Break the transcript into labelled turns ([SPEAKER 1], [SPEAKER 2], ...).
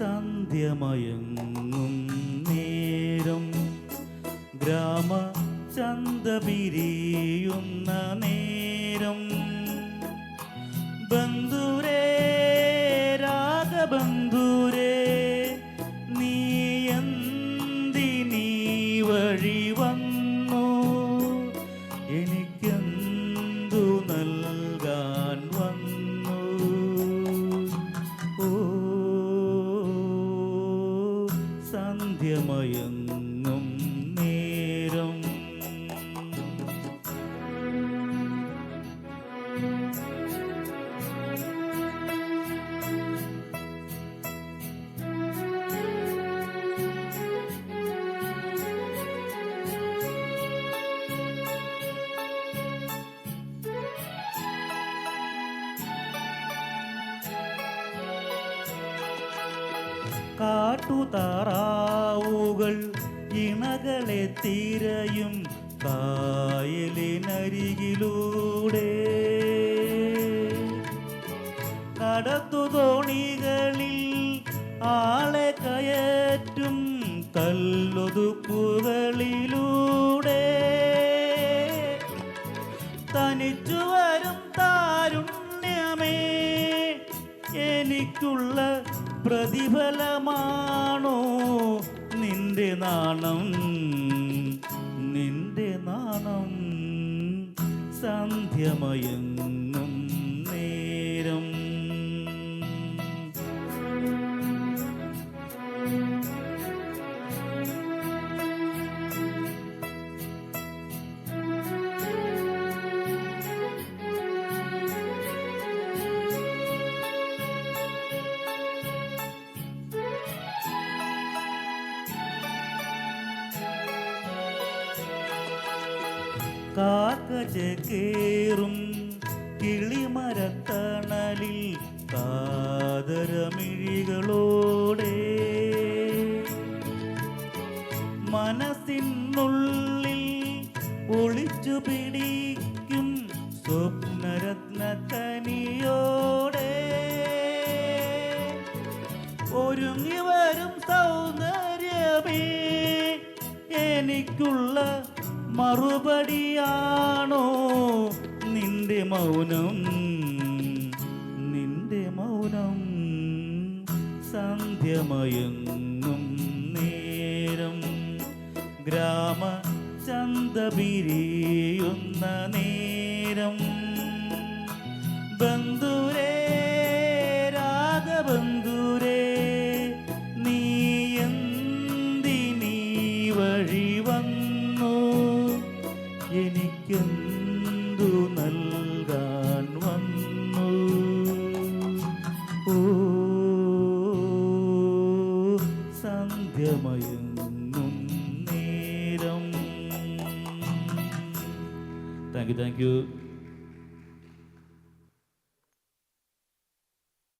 [SPEAKER 1] സന്ധ്യമയങ്ങും നേരം ഗ്രാമ ചന്ത പിരിയുന്ന നേരം ബന്ധുരേ രാഗബന്ധുരേ നീ വഴി വന്നു സന്ധ്യമയങ്ങും നേരം. ഇണകളെ തിരയും കായലിനരികിലൂടെ. കടത്തു തോണികളിൽ ആളെ കയറ്റും കല്ലൊതുക്കുകളിലൂടെ തനിച്ചു വരും താരുണ്യമേ എനിക്കുള്ള പ്രതിഫലമാണോ നിന്റെ നാണം നിന്റെ നാണം സന്ധ്യമയങ്ങും. കാക്കചേറും കിളിമരത്തണലിൽ കാതരമിഴികളോടെ. മനസ്സിനുള്ളിൽ ഒളിച്ചു പിടിക്കും സ്വപ്നരത്നക്കനിയോടെ. ഒരുങ്ങി വരും സൗന്ദര്യമേ എനിക്കുള്ള മറുപടിയാണോ നിന്റെ മൗനം? നിന്റെ മൗനം സന്ധ്യമയങ്ങും നേരം ഗ്രാമ ചന്തപിരിയുന്ന നേരം ബന്ധുരേ എനിക്കെന്തു നൽകാൻ വന്നു? ഓ സന്ധ്യമയങ്ങും നേരം. താങ്ക്